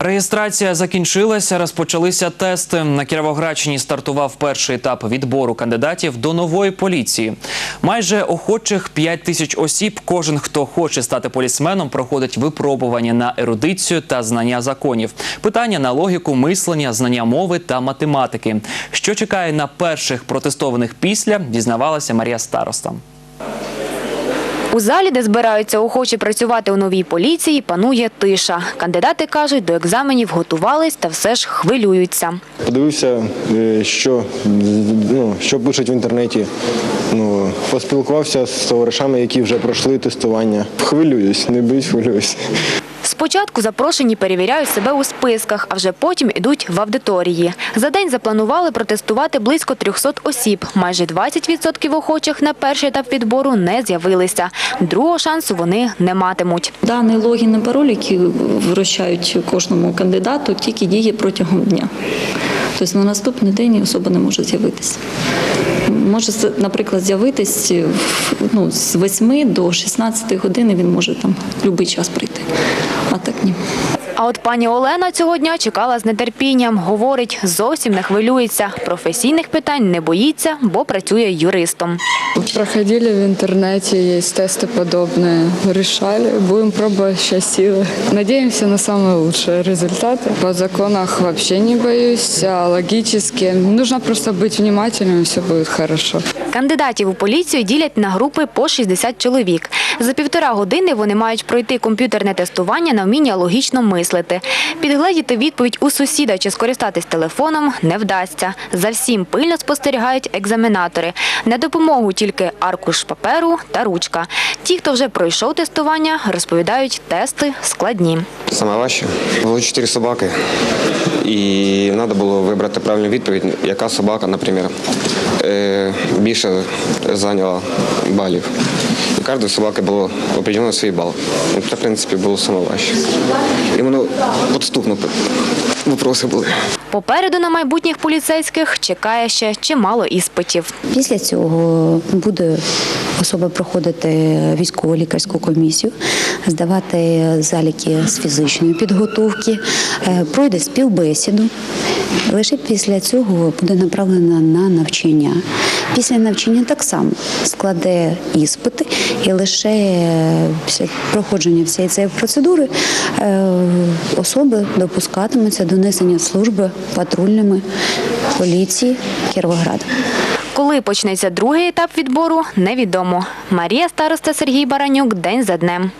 Реєстрація закінчилася, розпочалися тести. На Кіровоградщині стартував перший етап відбору кандидатів до нової поліції. Майже охочих 5 тисяч осіб. Кожен, хто хоче стати полісменом, проходить випробування на ерудицію та знання законів. Питання на логіку, мислення, знання мови та математики. Що чекає на перших протестованих після, дізнавалася Марія Староста. У залі, де збираються охочі працювати у новій поліції, панує тиша. Кандидати кажуть, до екзаменів готувались та все ж хвилюються. Подивився, е, що, ну, що пишуть в інтернеті. Ну, поспілкувався з товаришами, які вже пройшли тестування. Хвилююсь, не боюсь, хвилююсь. Спочатку запрошені перевіряють себе у списках, а вже потім ідуть в аудиторії. За день запланували протестувати близько 300 осіб. Майже 20% охочих на перший етап відбору не з'явилися. Другого шансу вони не матимуть. Даний логін і пароль, які вручають кожному кандидату, тільки діє протягом дня. Тобто на наступний день особа не може з'явитися. Може, наприклад, з'явитись в- ну, з 8 до 16 години він може там будь-який час прийти. А так ні. А от пані Олена цього дня чекала з нетерпінням. Говорить, зовсім не хвилюється. Професійних питань не боїться, бо працює юристом. Проходили в интернете, есть тесты подобные, решали. Будем пробовать сейчас силы. Надеемся на самые лучшие результаты. По законах вообще не боюсь, а логически. Нужно просто быть внимательным, и все будет хорошо. Кандидатів у поліцію ділять на групи по 60 чоловік. За півтора години вони мають пройти комп'ютерне тестування на вміння логічно мислити. Підгледіти відповідь у сусіда чи скористатись телефоном не вдасться. За всім пильно спостерігають екзаменатори. На допомогу тільки аркуш паперу та ручка. Ті, хто вже пройшов тестування, розповідають, тести складні. Саме важче. Було чотири собаки, і треба було вибрати правильну відповідь, яка собака, наприклад, більше зайняла балів. У кожної собаки було определено свій бал. Ну, Це, в принципі, було саме важче. І воно підступно вопроси були. Попереду на майбутніх поліцейських чекає ще чимало іспитів. Після цього буде особа проходити військово лікарську комісію, здавати заліки з фізичної підготовки, е, пройде співбесіду. Лише після цього буде направлена на навчання. Після навчання так само складе іспити, і лише е, після проходження всієї цієї процедури е, особи допускатимуться до несення служби патрульними поліції Кіровограда. Коли почнеться другий етап відбору, невідомо. Марія Староста Сергій Баранюк день за днем.